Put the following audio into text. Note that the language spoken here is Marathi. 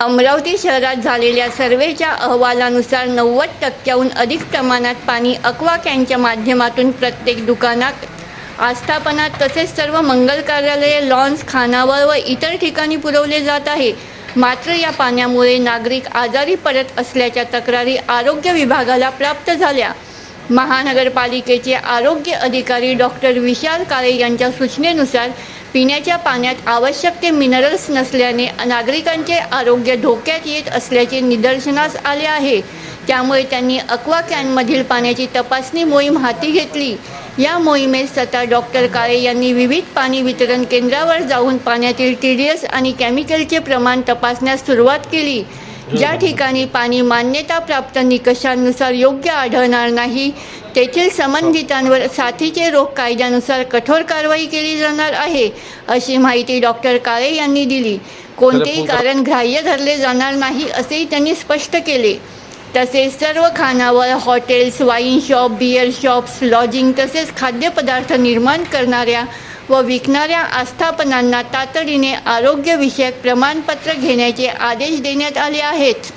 अमरावती शहरात झालेल्या सर्वेच्या अहवालानुसार नव्वद टक्क्याहून अधिक प्रमाणात पाणी अक्वा कॅनच्या माध्यमातून प्रत्येक दुकानात आस्थापनात तसेच सर्व मंगल कार्यालये लॉन्स खानावळ व इतर ठिकाणी पुरवले जात आहे. मात्र या पाण्यामुळे नागरिक आजारी पडत असल्याच्या तक्रारी आरोग्य विभागाला प्राप्त झाल्या. महानगरपालिकेचे आरोग्य अधिकारी डॉक्टर विशाल काळे यांच्या सूचनेनुसार पिण्याच्या पाण्यात आवश्यक ते मिनरल्स नसल्याने नागरिकांचे आरोग्य धोक्यात येत असल्याचे निदर्शनास आले आहे. त्यामुळे त्यांनी अक्वा कॅनमधील पाण्याची तपासणी मोहीम हाती घेतली. या मोहिमेत स्वतः डॉक्टर काळे यांनी विविध पाणी वितरण केंद्रावर जाऊन पाण्यातील टी डी एस आणि केमिकलचे प्रमाण तपासण्यास सुरुवात केली. ज्या ठिकाणी पाणी मान्यताप्राप्त निकषांनुसार योग्य आढळणार नाही तेथील संबंधितांवर साथीचे रोग कायद्यानुसार कठोर कारवाई केली जाणार आहे अशी माहिती डॉक्टर काळे यांनी दिली. कोणतेही कारण ग्राह्य धरले जाणार नाही असेही त्यांनी स्पष्ट केले. तसेच सर्व खानावळ hotels wine shop beer shops lodging तसेच खाद्यपदार्थ निर्माण करणाऱ्या व विकणाऱ्या आस्थापनांना तातडीने आरोग्यविषयक प्रमाणपत्र घेण्याचे आदेश देण्यात आले आहेत.